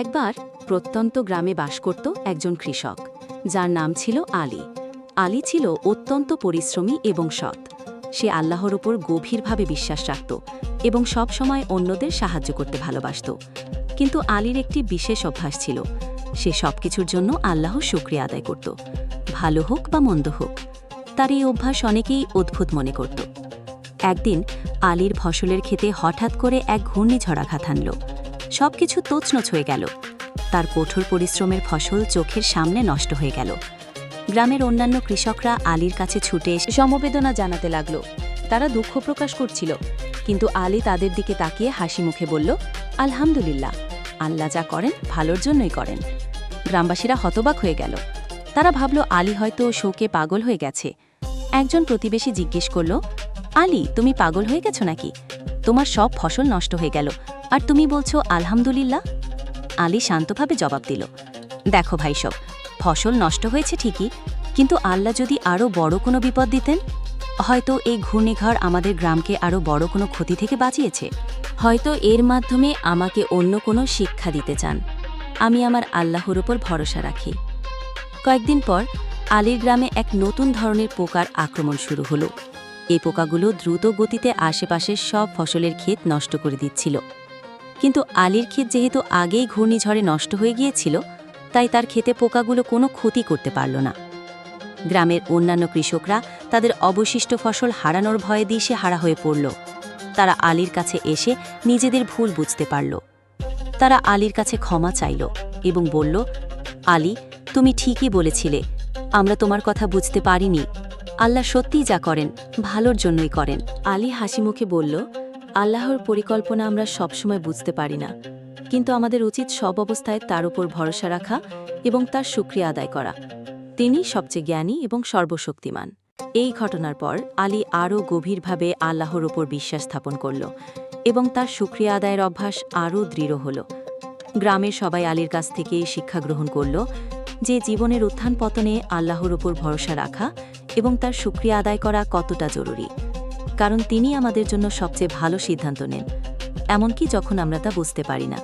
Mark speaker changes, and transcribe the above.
Speaker 1: একবার প্রত্যন্ত গ্রামে বাস করত একজন কৃষক, যার নাম ছিল আলী। আলী ছিল অত্যন্ত পরিশ্রমী এবং সৎ। সে আল্লাহর ওপর গভীরভাবে বিশ্বাস রাখত এবং সব সময় অন্যদের সাহায্য করতে ভালোবাসত। কিন্তু আলীর একটি বিশেষ অভ্যাস ছিল, সে সবকিছুর জন্য আল্লাহ শুক্রিয়া আদায় করত। ভালো হোক বা মন্দ হোক, তার এই অভ্যাস অনেকেই অদ্ভুত মনে করত। একদিন আলীর ফসলের ক্ষেতে হঠাৎ করে এক ঘূর্ণিঝড় আঘাত হানল সবকিছু তছনছ হয়ে গেল। তার কঠোর পরিশ্রমের ফসল চোখের সামনে নষ্ট হয়ে গেল। গ্রামের অন্যান্য কৃষকরা আলীর কাছে ছুটে এসে সমবেদনা জানাতে লাগল। তারা দুঃখ প্রকাশ করছিল, কিন্তু আলী তাদের দিকে তাকিয়ে হাসি মুখে বলল, আলহামদুলিল্লাহ, আল্লাহ যা করেন ভালোর জন্যই করেন। গ্রামবাসীরা হতবাক হয়ে গেল। তারা ভাবল, আলী হয়তো শোকে পাগল হয়ে গেছে। একজন প্রতিবেশী জিজ্ঞেস করল, আলী, তুমি পাগল হয়ে গেছো নাকি? তোমার সব ফসল নষ্ট হয়ে গেল। আর তুমি বলছো, আলহামদুলিল্লাহ আলী শান্তভাবে জবাব দিল, দেখো ভাই সব, ফসল নষ্ট হয়েছে ঠিকই, কিন্তু আল্লাহ যদি আরও বড় কোনো বিপদ দিতেন, হয়তো এই ঘূর্ণিঝড় আমাদের গ্রামকে আরও বড় কোনো ক্ষতি থেকে বাঁচিয়েছে। হয়তো এর মাধ্যমে আমাকে অন্য কোনো শিক্ষা দিতে চান। আমি আমার আল্লাহর ওপর ভরসা রাখি। কয়েকদিন পর আলীর গ্রামে এক নতুন ধরনের পোকার আক্রমণ শুরু হলো। এই পোকাগুলো দ্রুত গতিতে আশেপাশের সব ফসলের ক্ষেত নষ্ট করে দিচ্ছিল। কিন্তু আলীর ক্ষেত যেহেতু আগেই ঘূর্ণিঝড়ে নষ্ট হয়ে গিয়েছিল, তাই তার ক্ষেতে পোকাগুলো কোনো ক্ষতি করতে পারল না। গ্রামের অন্যান্য কৃষকরা তাদের অবশিষ্ট ফসল হারানোর ভয়ে দিশে হারা হয়ে পড়ল। তারা আলীর কাছে এসে নিজেদের ভুল বুঝতে পারল। তারা আলীর কাছে ক্ষমা চাইল এবং বলল, আলী, তুমি ঠিকই বলেছিলে। আমরা তোমার কথা বুঝতে পারিনি। আল্লাহ সত্যিই যা করেন, ভালোর জন্যই করেন। আলী হাসি মুখে বলল, আল্লাহর পরিকল্পনা আমরা সবসময় বুঝতে পারি না। কিন্তু আমাদের উচিত সব অবস্থায় তার উপর ভরসা রাখা এবং তার সুক্রিয়া আদায় করা। তিনি সবচেয়ে জ্ঞানী এবং সর্বশক্তিমান। এই ঘটনার পর আলী আরও গভীরভাবে আল্লাহর ওপর বিশ্বাস স্থাপন করল এবং তার সুক্রিয়া আদায়ের অভ্যাস আরও দৃঢ় হল। গ্রামের সবাই আলীর কাছ থেকে শিক্ষা গ্রহণ করল যে জীবনের উত্থান পতনে আল্লাহর ওপর ভরসা রাখা এবং তার সুক্রিয়া আদায় করা কতটা জরুরি। কারণ তিনি আমাদের জন্য সবচেয়ে ভালো সিদ্ধান্ত নেন, এমনকি যখন আমরা তা বুঝতে পারি না।